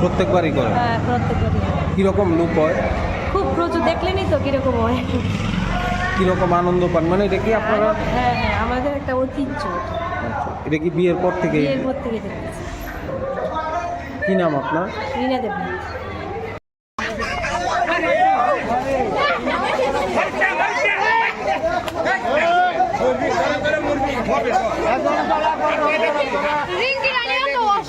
প্রত্যেকবারই করেন হ্যাঁ প্রত্যেকবারই কীরকম লুক হয়? খুব প্রচুর দেখলেনই তো কীরকম হয়। কীরকম আনন্দ পান? মানে এটা কি আপনারা হ্যাঁ হ্যাঁ আমাদের একটা ঐতিহ্য। এটা কি বিয়ের পর থেকে? বিয়ের পর থেকে দেখতেছি। কি নাম আপনার? রিনা দেবী রিঙ্কি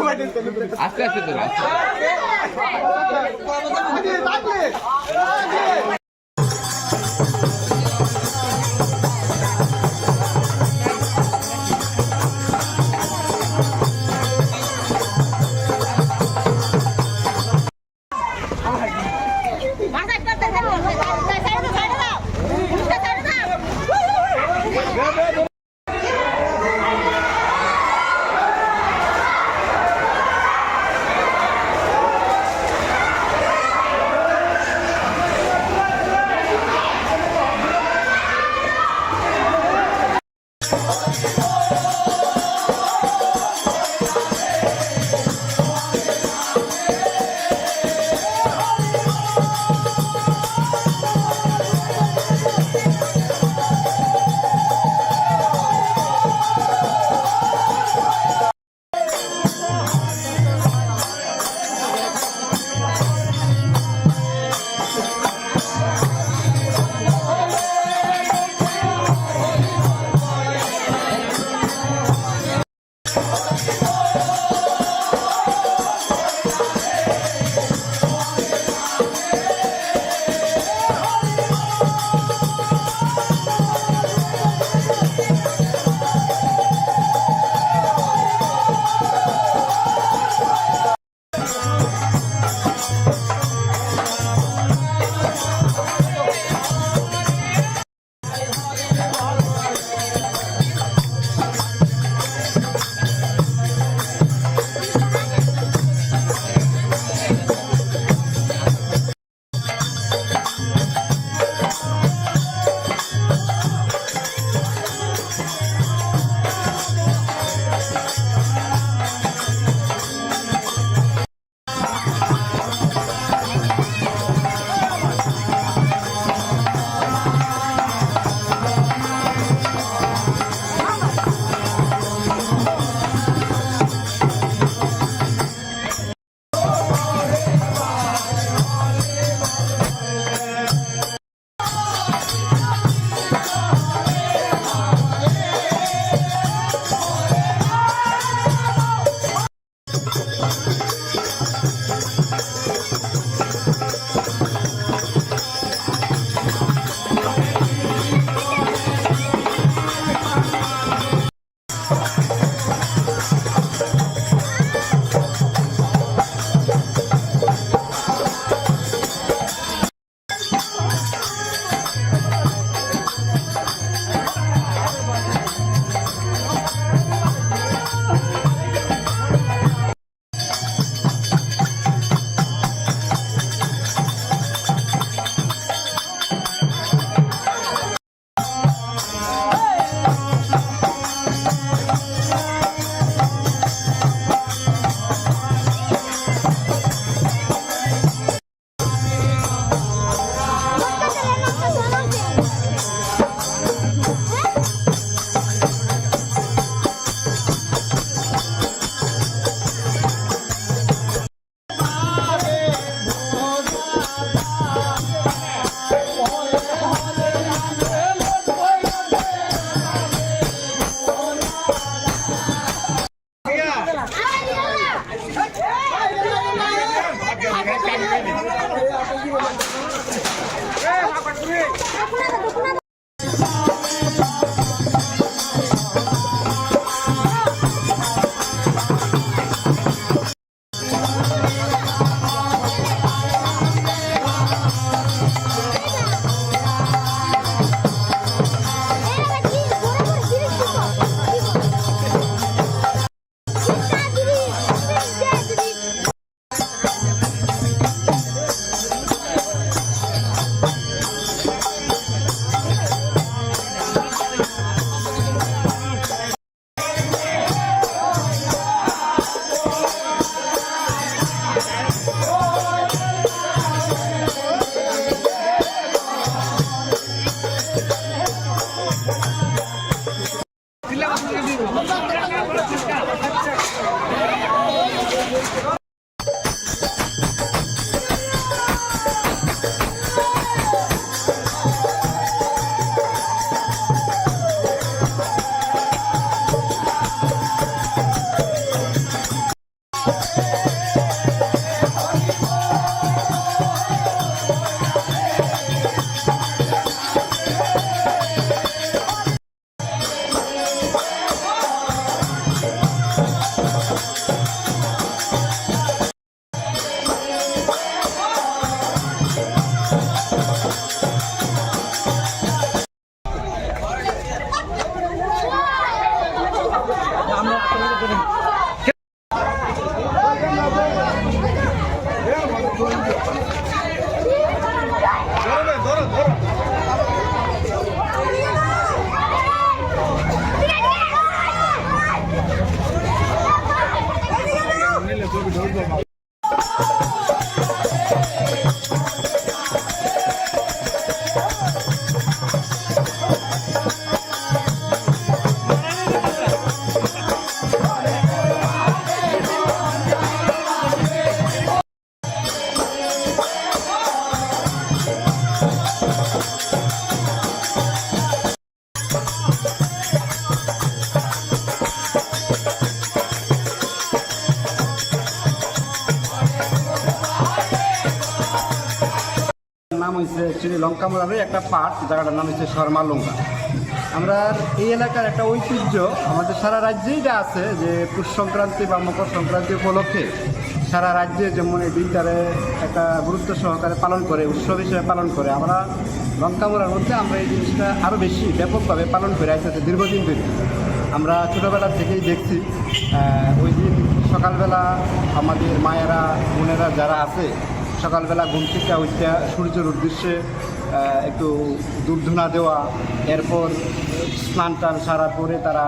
তো অসম মাথায় はい。অ্যাকচুয়ালি লঙ্কা মোড়ারের একটা পার্ট জায়গাটার নাম হচ্ছে শর্মা লঙ্কা। আমরা এই এলাকার একটা ঐতিহ্য, আমাদের সারা রাজ্যেই যা আছে, যে পুষ সংক্রান্তি বা মকর সংক্রান্তি উপলক্ষে সারা রাজ্যে যেমন এই দিনটারে একটা গুরুত্ব সহকারে পালন করে, উৎসব হিসেবে পালন করে, আমরা লঙ্কা মোড়ার মধ্যে আমরা এই জিনিসটা আরও বেশি ব্যাপকভাবে পালন করে আসতেছি দীর্ঘদিন ধরে। আমরা ছোটোবেলা থেকেই দেখছি ওই দিন সকালবেলা আমাদের মায়েরা, বোনেরা যারা আছে সকালবেলা ঘুম থেকে উঠতে সূর্যের উদ্দেশ্যে একটু দুধধুনা দেওয়া, এরপর স্নান টান সারা পরে তারা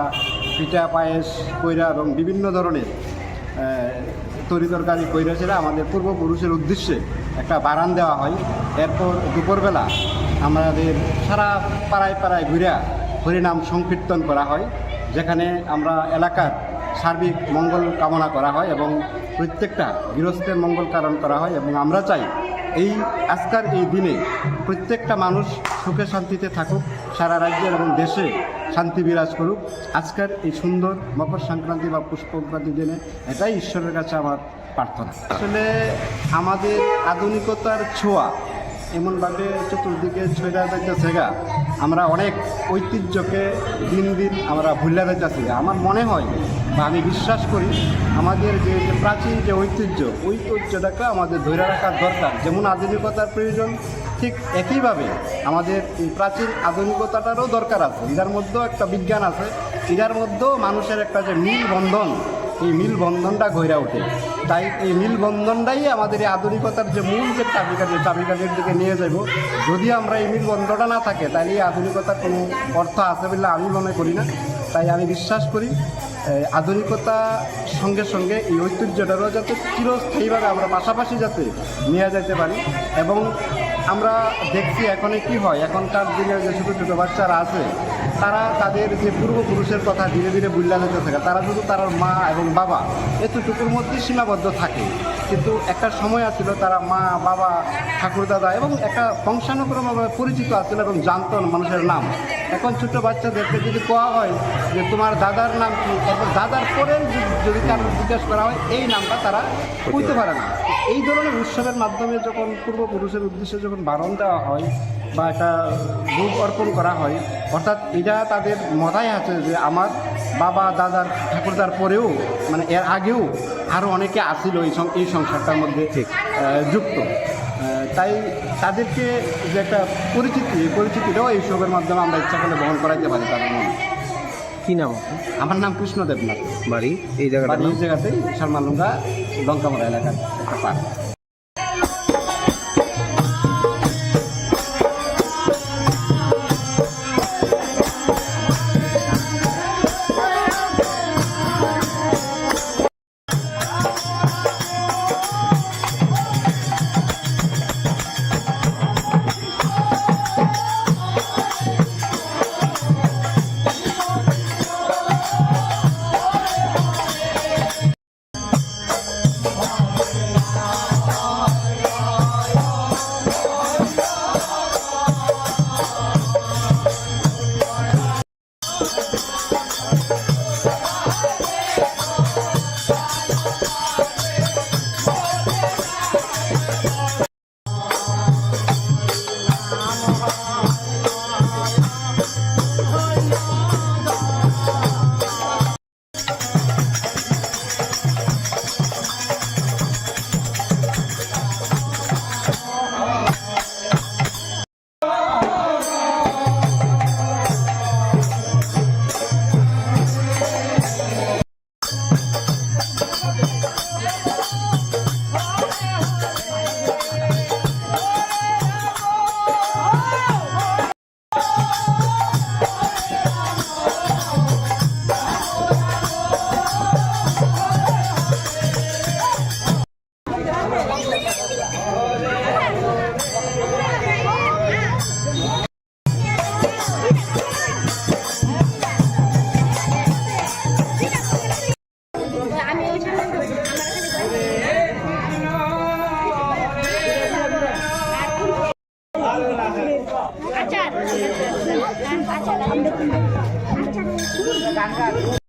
পিঠা, পায়েস, কইরা এবং বিভিন্ন ধরনের তরি তরকারি কইরা সেটা আমাদের পূর্বপুরুষের উদ্দেশ্যে একটা বারান দেওয়া হয়। এরপর দুপুরবেলা আমাদের সারা পাড়ায় পাড়ায় ঘুরে হরিনাম সংকীর্তন করা হয়, যেখানে আমরা এলাকার সার্বিক মঙ্গল কামনা করা হয় এবং প্রত্যেকটা গৃহস্থের মঙ্গল কারণ করা হয় এবং আমরা চাই এই আজকার এই দিনে প্রত্যেকটা মানুষ সুখে শান্তিতে থাকুক, সারা রাজ্যের এবং দেশে শান্তি বিরাজ করুক। আজকের এই সুন্দর মকর সংক্রান্তি বা পুষ্প সংক্রান্তি দিনে এটাই ঈশ্বরের কাছে আমার প্রার্থনা। আসলে আমাদের আধুনিকতার ছোঁয়া এমনভাবে চতুর্দিকে ছয়টা যাইতেছে গা, আমরা অনেক ঐতিহ্যকে দিন দিন আমরা ভুলে যাইতেছি আমার মনে হয় বা আমি বিশ্বাস করি আমাদের যে প্রাচীন যে ঐতিহ্য ঐতিহ্যটাকে আমাদের ধরে রাখার দরকার। যেমন আধুনিকতার প্রয়োজন, ঠিক একইভাবে আমাদের প্রাচীন আধুনিকতাটারও দরকার আছে। এটার মধ্যেও একটা বিজ্ঞান আছে, এটার মধ্যেও মানুষের একটা যে মিল বন্ধন এই মিল বন্ধনটা গইরা ওঠে। তাই এই মিল বন্ধনটাই আমাদের এই আধুনিকতার যে মূল যে চাবিকাঠি, চাবিকাঠির দিকে নিয়ে যাব যদি আমরা এই মিল বন্ধনটা না থাকে, তাহলে এই আধুনিকতার কোনো অর্থ আছে বলে আমি মনে করি না। তাই আমি বিশ্বাস করি আধুনিকতা সঙ্গে সঙ্গে এই ঐতিহ্যটারও যাতে চিরস্থায়ীভাবে আমরা পাশাপাশি যাতে নিয়ে যেতে পারি। এবং আমরা দেখছি এখনে কি হয়, এখনকার দিনের যে ছোটো ছোটো বাচ্চারা আছে, তারা তাদের যে পূর্বপুরুষের কথা ধীরে ধীরে বুল্লা যেতে থাকে তারা শুধু তার মা এবং বাবা, এতটুকুর মধ্যে সীমাবদ্ধ থাকে। কিন্তু একটা সময় আছিল তারা মা, বাবা, ঠাকুর, দাদা এবং একটা বংশানুক্রমভাবে পরিচিত আছিল এবং জানতো মানুষের নাম। এখন ছোট বাচ্চাদেরকে যদি কোয়া হয় যে তোমার দাদার নাম কি, তারপর দাদার পরে যদি- তার জিজ্ঞেস করা হয়, এই নামটা তারা বুঝতে পারে না। এই ধরনের উৎসবের মাধ্যমে যখন পূর্বপুরুষের উদ্দেশ্যে যখন বারণ দেওয়া হয় বা একটা রূপ অর্পণ করা হয়, অর্থাৎ এটা তাদের মতাই আছে যে আমার বাবা দাদার ঠাকুরদার পরেও মানে এর আগেও আরও অনেকে আসিল এই এই সংসারটার মধ্যে ঠিক। যুক্ত। তাই তাদেরকে যে একটা পরিচিতি এই পরিচিতিটাও এই উৎসবের মাধ্যমে আমরা ইচ্ছা করলে বহন করাইতে পারি তাদের মনে। কি নাম আমার নাম কৃষ্ণ দেবনাথ। বাড়ি? এই জায়গাটা এই জায়গাতেই শর্মালুঙ্গা লঙ্কামরা এলাকার একটা পার্ক আচার